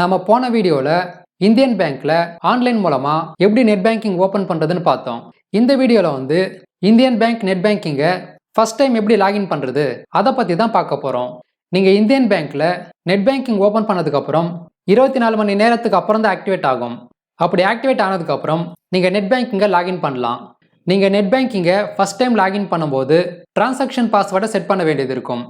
நாம போன வீடியோவில் இந்தியன் பேங்க்ல ஆன்லைன் மூலமா எப்படி நெட் பேங்கிங் ஓப்பன் பண்றதுன்னு பார்த்தோம். இந்த வீடியோவில் வந்து இந்தியன் பேங்க் நெட் பேங்கிங்கை ஃபர்ஸ்ட் டைம் எப்படி லாகின் பண்றது அதை பத்தி தான் பார்க்க போறோம். நீங்க இந்தியன் பேங்க்ல நெட் பேங்கிங் ஓப்பன் பண்ணதுக்கு அப்புறம் இருபத்தி நாலு மணி நேரத்துக்கு அப்புறம் தான் ஆக்டிவேட் ஆகும். அப்படி ஆக்டிவேட் ஆனதுக்கு அப்புறம் நீங்க நெட் பேங்கிங்கை லாகின் பண்ணலாம். நீங்க நெட் பேங்கிங்கை ஃபர்ஸ்ட் டைம் லாகின் பண்ணும்போது டிரான்சாக்ஷன் பாஸ்வேர்டை செட் பண்ண வேண்டியது இருக்கும்.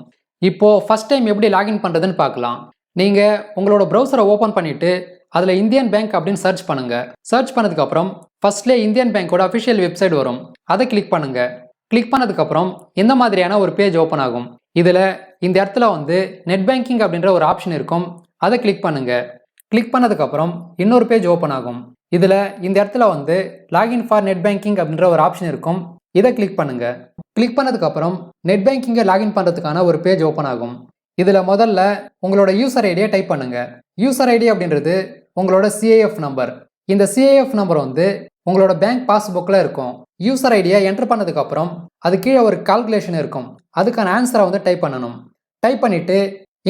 இப்போ ஃபர்ஸ்ட் டைம் எப்படி லாகின் பண்றதுன்னு பார்க்கலாம். நீங்கள் உங்களோட ப்ரௌசரை ஓப்பன் பண்ணிவிட்டு அதில் இந்தியன் பேங்க் அப்படின்னு சர்ச் பண்ணுங்கள் சர்ச் பண்ணதுக்கப்புறம் ஃபர்ஸ்ட்லேயே இந்தியன் பேங்க்கோட அஃபிஷியல் வெப்சைட் வரும். அதை கிளிக் பண்ணுங்கள் கிளிக் பண்ணதுக்கப்புறம் இந்த மாதிரியான ஒரு பேஜ் ஓப்பன் ஆகும். இதில் இந்த இடத்துல வந்து நெட் பேங்கிங் அப்படின்ற ஒரு ஆப்ஷன் இருக்கும். அதை கிளிக் பண்ணுங்கள் கிளிக் பண்ணதுக்கப்புறம் இன்னொரு பேஜ் ஓப்பன் ஆகும். இதில் இந்த இடத்துல வந்து லாகின் ஃபார் நெட் பேங்கிங் அப்படின்ற ஒரு ஆப்ஷன் இருக்கும். இதை கிளிக் பண்ணுங்கள் கிளிக் பண்ணதுக்கப்புறம் நெட் பேங்கிங்கை லாகின் பண்ணுறதுக்கான ஒரு பேஜ் ஓப்பன் ஆகும். இதில் முதல்ல உங்களோட யூசர் ஐடியை டைப் பண்ணுங்க. யூசர் ஐடி அப்படின்றது உங்களோட சிஏஎஃப் நம்பர் இந்த சிஏஎஃப் நம்பர் வந்து உங்களோட பேங்க் பாஸ்புக்கில் இருக்கும். யூசர் ஐடியை என்டர் பண்ணதுக்கப்புறம் அது கீழே ஒரு கால்குலேஷன் இருக்கும். அதுக்கான ஆன்சரை வந்து டைப் பண்ணணும். டைப் பண்ணிவிட்டு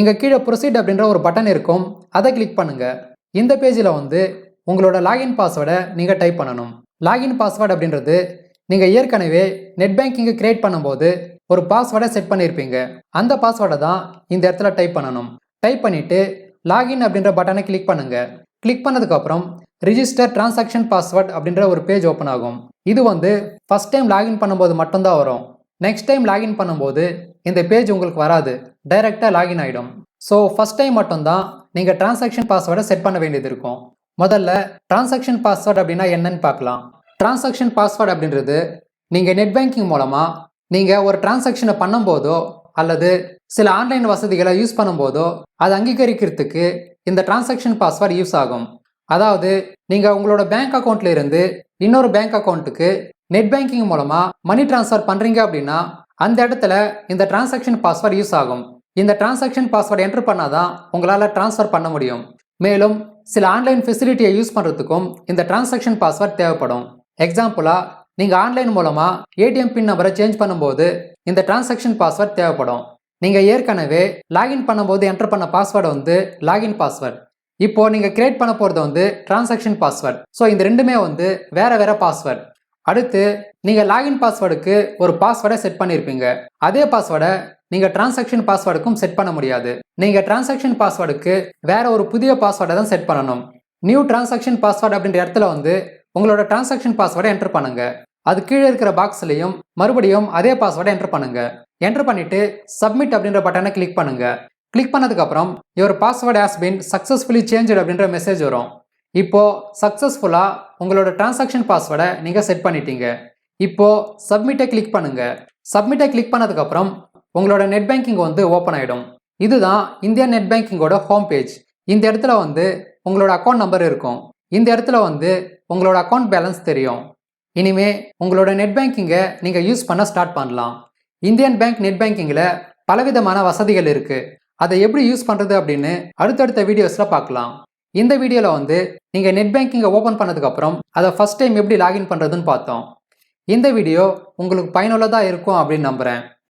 இங்கே கீழே ப்ரொசீட் அப்படின்ற ஒரு பட்டன் இருக்கும். அதை கிளிக் பண்ணுங்க. இந்த பேஜில் வந்து உங்களோட லாகின் பாஸ்வேர்டை நீங்கள் டைப் பண்ணணும். லாகின் பாஸ்வேர்டு அப்படின்றது நீங்கள் ஏற்கனவே நெட் பேங்கிங்கை கிரியேட் பண்ணும்போது ஒரு பாஸ்வேர்டை செட் பண்ணியிருப்பீங்க அந்த பாஸ்வேர்டை தான் இந்த இடத்துல டைப் பண்ணணும். டைப் பண்ணிவிட்டு லாகின் அப்படின்ற பட்டனை கிளிக் பண்ணுங்க. கிளிக் பண்ணதுக்கப்புறம் ரிஜிஸ்டர் டிரான்சாக்ஷன் பாஸ்வேர்ட் அப்படின்ற ஒரு பேஜ் ஓப்பன் ஆகும். இது வந்து ஃபர்ஸ்ட் டைம் லாகின் பண்ணும்போது மட்டும்தான் வரும். நெக்ஸ்ட் டைம் லாகின் பண்ணும்போது இந்த பேஜ் உங்களுக்கு வராது. டைரெக்டாக லாகின் ஆகிடும் ஸோ ஃபர்ஸ்ட் டைம் மட்டும்தான் நீங்கள் டிரான்சாக்ஷன் பாஸ்வேர்டை செட் பண்ண வேண்டியது இருக்கும். முதல்ல டிரான்சாக்ஷன் பாஸ்வேர்டு அப்படின்னா என்னன்னு பார்க்கலாம். டிரான்சாக்ஷன் பாஸ்வேர்டு அப்படின்றது நீங்கள் நெட் பேங்கிங் மூலமாக நீங்கள் ஒரு டிரான்சாக்ஷனை பண்ணும்போதோ அல்லது சில ஆன்லைன் வசதிகளை யூஸ் பண்ணும்போதோ அதை அங்கீகரிக்கிறதுக்கு இந்த டிரான்சாக்ஷன் பாஸ்வேர்டு யூஸ் ஆகும். அதாவது நீங்கள் உங்களோட பேங்க் அக்கௌண்ட்ல இருந்து இன்னொரு பேங்க் அக்கௌண்ட்டுக்கு நெட் பேங்கிங் மூலமாக மணி ட்ரான்ஸ்ஃபர் பண்ணுறீங்க அப்படின்னா அந்த இடத்துல இந்த டிரான்சாக்ஷன் பாஸ்வேர்டு யூஸ் ஆகும். இந்த டிரான்சாக்ஷன் பாஸ்வேர்டு என்டர் பண்ணாதான் உங்களால் ட்ரான்ஸ்ஃபர் பண்ண முடியும். மேலும் சில ஆன்லைன் ஃபெசிலிட்டியை யூஸ் பண்ணுறதுக்கும் இந்த டிரான்சாக்ஷன் பாஸ்வேர்ட் தேவைப்படும். எக்ஸாம்பிளாக நீங்கள் ஆன்லைன் மூலமாக ஏடிஎம் பின் நம்பரை சேஞ்ச் பண்ணும்போது இந்த டிரான்சாக்ஷன் பாஸ்வேர்ட் தேவைப்படும். நீங்கள் ஏற்கனவே லாகின் பண்ணும்போது என்டர் பண்ண பாஸ்வேர்டு வந்து லாகின் பாஸ்வேர்ட் இப்போ நீங்கள் கிரியேட் பண்ண போகிறது வந்து டிரான்சாக்ஷன் பாஸ்வேர்ட் ஸோ இந்த ரெண்டுமே வந்து வேற வேற பாஸ்வேர்ட் அடுத்து நீங்கள் லாகின் பாஸ்வேர்டுக்கு ஒரு பாஸ்வேர்டை செட் பண்ணியிருப்பீங்க அதே பாஸ்வேர்டை நீங்கள் டிரான்சாக்ஷன் பாஸ்வேர்டுக்கும் செட் பண்ண முடியாது. நீங்கள் டிரான்சாக்ஷன் பாஸ்வேர்டுக்கு வேற ஒரு புதிய பாஸ்வேர்டை தான் செட் பண்ணணும். நியூ டிரான்சாக்ஷன் பாஸ்வேர்டு அப்படின்ற இடத்துல வந்து உங்களோட டிரான்சாக்ஷன் பாஸ்வேர்டை என்டர் பண்ணுங்க. அது கீழே இருக்கிற பாக்ஸ்லையும் மறுபடியும் அதே பாஸ்வேர்டை என்டர் பண்ணுங்க. என்டர் பண்ணிட்டு சப்மிட் அப்படின்ற பட்டனை கிளிக் பண்ணுங்க. கிளிக் பண்ணதுக்கு அப்புறம் your password has been successfully change அப்படின்ற மெசேஜ் வரும். இப்போ சக்ஸஸ்ஃபுல்லாக உங்களோட டிரான்சாக்ஷன் பாஸ்வேர்டை நீங்க செட் பண்ணிட்டீங்க. இப்போ சப்மிட்டை கிளிக் பண்ணுங்க. சப்மிட்டை கிளிக் பண்ணதுக்கு அப்புறம் உங்களோட நெட் பேங்கிங் வந்து ஓப்பன் ஆயிடும். இதுதான் இந்தியன் நெட் பேங்கிங்கோட ஹோம் பேஜ் இந்த இடத்துல வந்து உங்களோட அக்கௌண்ட் நம்பர் இருக்கும். இந்த இடத்துல வந்து உங்களோட அக்கௌண்ட் பேலன்ஸ் தெரியும். இனிமே உங்களோட நெட் பேங்கிங்கை நீங்கள் யூஸ் பண்ண ஸ்டார்ட் பண்ணலாம். இந்தியன் பேங்க் நெட் பேங்கிங்கில் பலவிதமான வசதிகள் இருக்குது அதை எப்படி யூஸ் பண்ணுறது அப்படின்னு அடுத்தடுத்த வீடியோஸில் பார்க்கலாம். இந்த வீடியோவில் வந்து நீங்கள் நெட் பேங்கிங்கை ஓப்பன் பண்ணதுக்கப்புறம் அதை ஃபஸ்ட் டைம் எப்படி லாகின் பண்ணுறதுன்னு பார்த்தோம். இந்த வீடியோ உங்களுக்கு பயனுள்ளதாக இருக்கும் அப்படின்னு நம்புகிறேன்